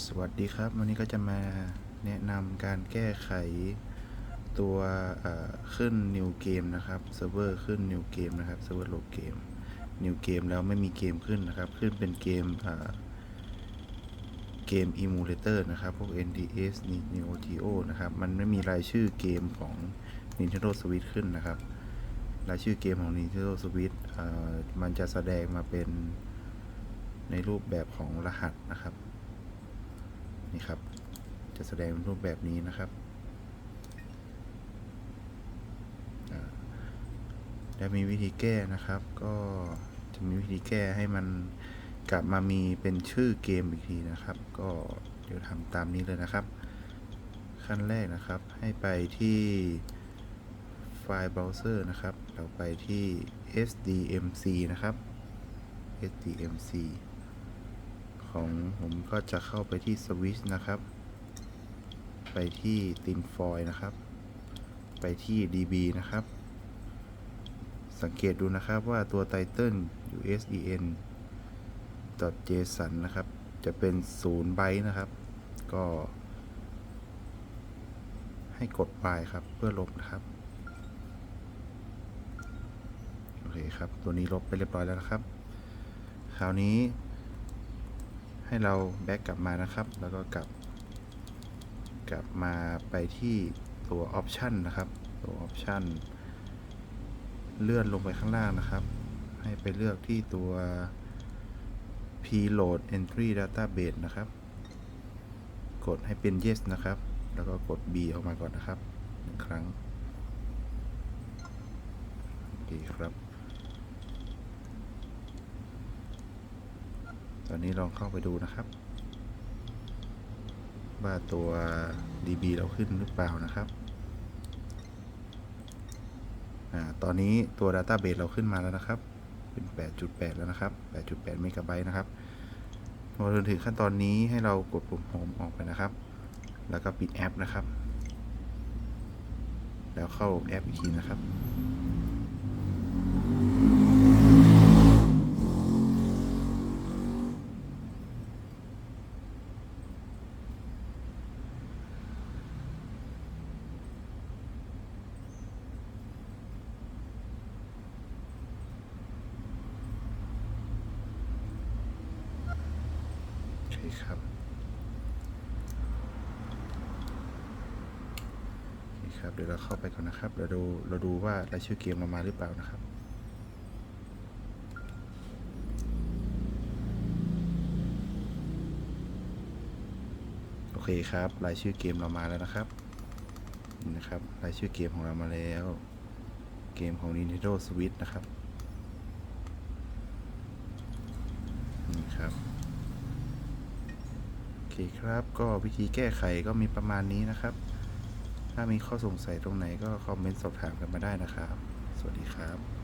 สวัสดีครับ วันนี้ก็จะมาแนะนำการแก้ไขตัวขึ้น new game นะครับเซิร์ฟเวอร์ขึ้น new game นะครับเซิร์ฟเวอร์โหลดเกม new game แล้วไม่มีเกมขึ้นนะครับ ขึ้นเป็นเกมเกม emulator นะครับพวก NDS Neo Geo นะครับ มันไม่มีรายชื่อเกมของ Nintendo Switch ขึ้นนะครับ รายชื่อเกมของ Nintendo Switch มันจะแสดงมาเป็นในรูปแบบของรหัสนะครับ นี่ครับ จะแสดงรูปแบบนี้นะครับอ่าและมีวิธีแก้นะครับ ก็จะมีวิธีแก้ให้มันกลับมามีเป็นชื่อเกมอีกทีนะครับ ก็เดี๋ยวทำตามนี้เลยนะครับ ขั้นแรกนะครับ ให้ไปที่ไฟล์เบราว์เซอร์นะครับ เราไปที่ SDMC นะครับ SDMC ของผมก็จะเข้าไปที่สวิ t นะครับ ไปที่ตินฟอยนะครับ ไปที่ db นะครับ สังเกตดูนะครับว่าตัวไตเติล U S E N json นะครับ จะเป็น0ไบต์นะครับ ก็ ให้กด y ครับเพื่อลบนะครับโอเคครับ ตัวนี้ลบไปเรียบร้อยแล้วนะครับ คราวนี้ ให้เราแบ็กกลับมานะครับ แล้วก็กลับ กลับมาไปที่ตัวออปชันนะครับ ตัวออปชันเลื่อนลงไปข้างล่างนะครับ ให้ไปเลือกที่ตัว preload entry database นะครับ กดให้เป็น yes นะครับ แล้วก็กด b ออกมาก่อนนะครับหนึ่งครั้งโอเคครับ ต อนนี้ลองเข้าไปดูนะครับ ว่าตัว DB เราขึ้นหรือเปล่านะครับอ่าตอนนี้ตัว Database เราขึ้นมาแล้วนะครับ เป็น 8.8 แล้วนะครับ 8.8เมกะไบต์นะครับพอถึงขั้นตอนนี้ให้เรากดปุ่ม Home ออกไปนะครับ แล้วก็ปิดแอปนะครับ แล้วเข้าแอปอีกทีนะครับ ครับโอเคครับ เดี๋ยวเราเข้าไปก่อนนะครับ เราดู เราดูว่ารายชื่อเกมเรามาหรือเปล่านะครับโอเคครับ รายชื่อเกมเรามาแล้วนะครับ นี่นะครับ รายชื่อเกมของเรามาแล้ว เกมของ Nintendo Switch นะครับ นี่ครับ เคครับก็วิธีแก้ไขก็มีประมาณนี้นะครับ ถ้ามีข้อสงสัยตรงไหนก็คอมเมนต์สอบถามกันมาได้นะครับ สวัสดีครับ